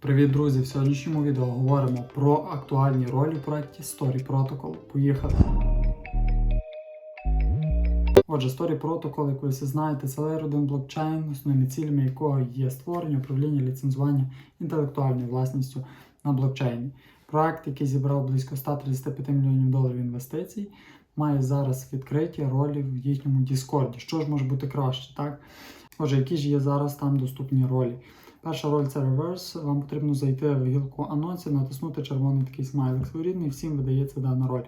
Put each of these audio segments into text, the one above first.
Привіт, друзі! В сьогоднішньому відео говоримо про актуальні ролі в проєкті Story Protocol. Поїхали! Отже, Story Protocol, як ви всі знаєте, це Layer 1 блокчейн, основними цілями якого є створення, управління, ліцензування інтелектуальною власністю на блокчейні. Проект, який зібрав близько 135 мільйонів доларів інвестицій, має зараз відкриті ролі в їхньому Discord. Що ж може бути краще, так? Отже, які ж є зараз там доступні ролі? Перша роль це реверс. Вам потрібно зайти в гілку анонсів, натиснути червоний такий смайлик своєрідний, всім видається дана роль.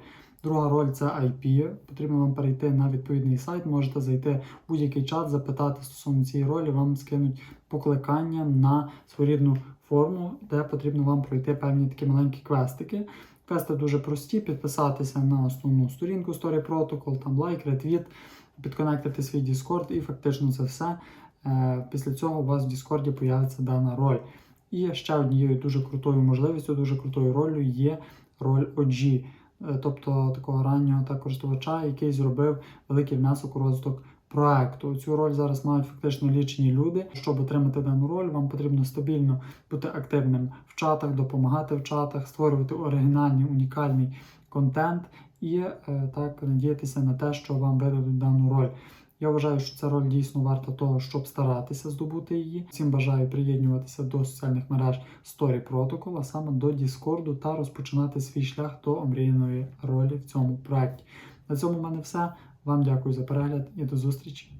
Друга роль це IP. Потрібно вам перейти на відповідний сайт. Можете зайти в будь-який чат, запитати стосовно цієї ролі, вам скинуть покликання на своєрідну форму, де потрібно вам пройти певні такі маленькі квестики. Квести дуже прості: підписатися на основну сторінку Story Protocol, там лайк, ретвіт, підконектити свій Discord, і фактично це все. Е, Після цього у вас в Discord появиться дана роль. І ще однією дуже крутою можливістю, дуже крутою ролью є роль OG, е, тобто такого раннього та користувача, який зробив великий внесок у розвиток проекту. Цю роль зараз мають фактично лічені люди. Щоб отримати дану роль, вам потрібно стабільно бути активним в чатах, допомагати в чатах, створювати оригінальний унікальний контент і е, так надіятися на те, що вам видадуть дану роль. Я вважаю, що ця роль дійсно варта того, щоб старатися здобути її. Всім бажаю приєднуватися до соціальних мереж Story Protocol, а саме до Discord та розпочинати свій шлях до омріяної ролі в цьому проєкті. На цьому в мене все. Вам дякую за перегляд і до зустрічі.